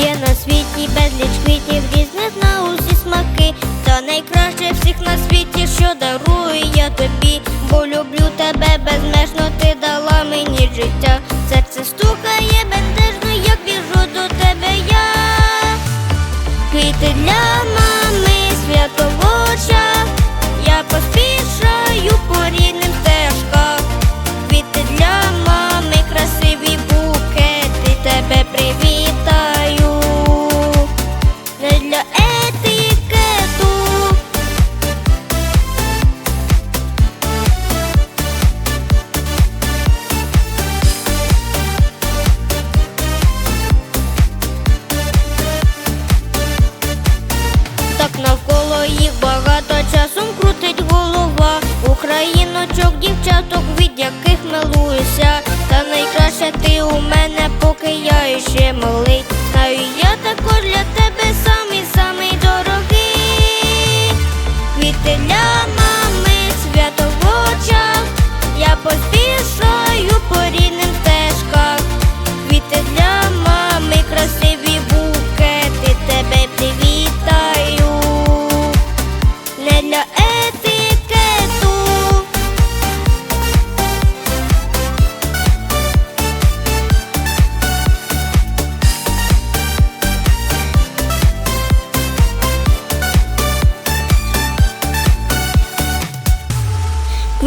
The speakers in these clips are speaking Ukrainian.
Є на світі безліч квітів різних на усі смаки. Та найкраще всіх на світі, що дарую я тобі. Бо люблю тебе безмежно, ти дала мені життя. Серце стукає бентежно, як біжу до тебе я. Квіти для дівчаток, від яких милуюся. Та найкраще ти у мене, поки я іще малий. Знаю, я також для тебе самий самий дорогий. Квіти для мами, свято в Я поспішаю по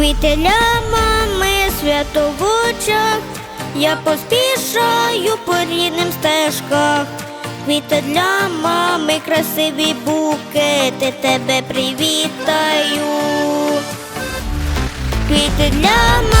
Квіти для мами, свято я поспішаю по рідним стежках. Квіти для мами, красиві букети, тебе привітаю. Квіти для мами,